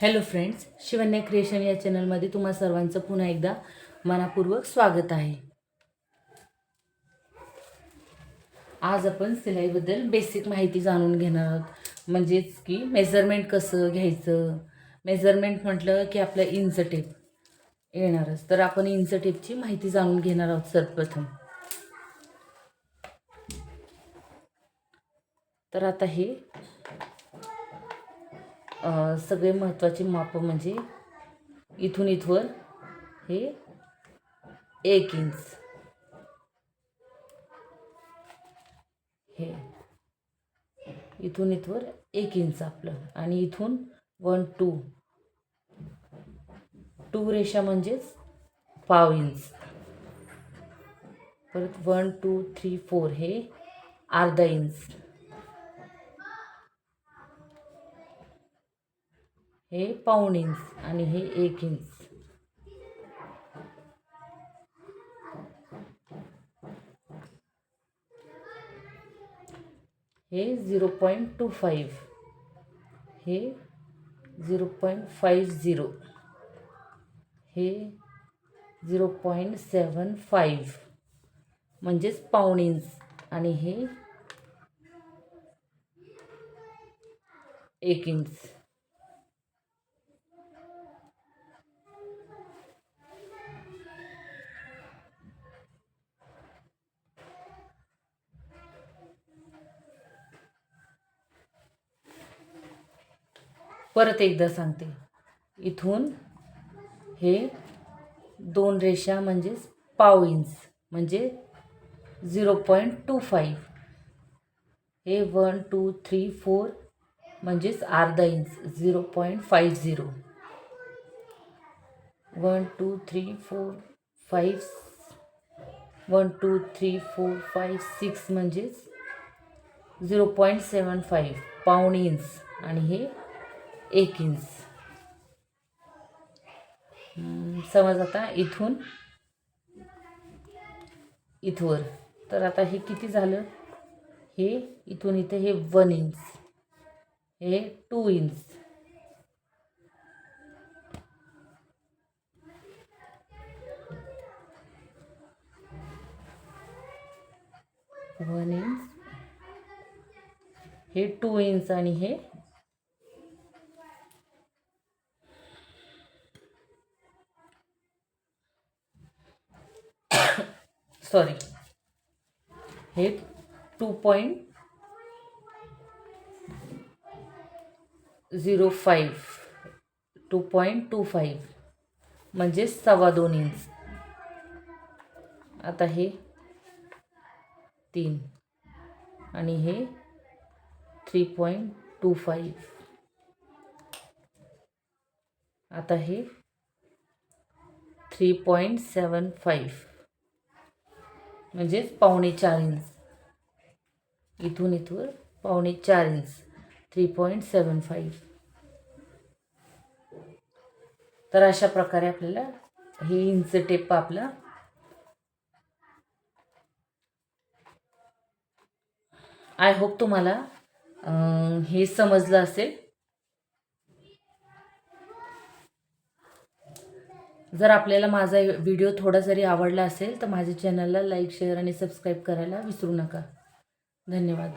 Hello friends Shivanya creation या चॅनलमध्ये तुम्हा सर्वांचं पुन्हा एकदा मनापूर्वक स्वागत आहे. आज आपण सिलाईबद्दल बेसिक माहिती जाणून घेणार आहोत. म्हणजेच की मेजरमेंट कसं घ्यायचं? मेजरमेंट म्हटलं की आपलं इंच टेप येणारच. तर आपण इंच टेपची माहिती जाणून घेणार आहोत सर्वप्रथम. तर आता हे सगळे महत्त्वाचे मापं म्हणजे इथून इथवर हे एक इंच. हे. इथून इथवर एक इंच आपलं. आणि इथून वन टू. टू रेषा म्हणजेच पाव इंच. परत वन टू थ्री फोर हे अर्धा इंच. हे पाऊण इंच आणि हे एक इंच. हे झिरो पॉईंट टू फाईव्ह. हे झिरो पॉईंट फाईव्ह झिरो. हे झिरो पॉईंट सेवन फाईव्ह. म्हणजेच पाऊण इंच आणि हे एक इंच. परत एकदा सांगते. इथून हे दोन रेषा म्हणजेच पाव इंच म्हणजे झिरो पॉईंट टू फाईव्ह हे वन टू थ्री फोर म्हणजेच अर्धा inch zero point five zero one two three four five one two three four five six म्हणजेच झिरो पॉईंट सेवन फाईव्ह पाऊण इंच. आणि हे एक इंच समज आता इथून इथवर. तर आता हे किती झालं? हे इथून इथे हे वन इंच हे टू इंच वन इंच हे टू इंच आणि हे सॉरी. हे two point zero five two point two five म्हणजे सव्वा दोन इंच आता हे तीन. आणि हे थ्री पॉईंट टू फाईव्ह आता हे थ्री पॉईंट सेवन फाईव्ह म्हणजेच पावणे चार इंच. इथून इथून पावणे चार inch. Three point seven five तर अशा प्रकारे आपल्याला हे इंच टेप आपला आय होप तुम्हाला हे समजलं असेल. जर आपल्याला माझा व्हिडिओ थोडा जरी आवडला असेल तर माझ्या चॅनलला लाईक शेअर आणि सबस्क्राईब करायला विसरू नका. धन्यवाद.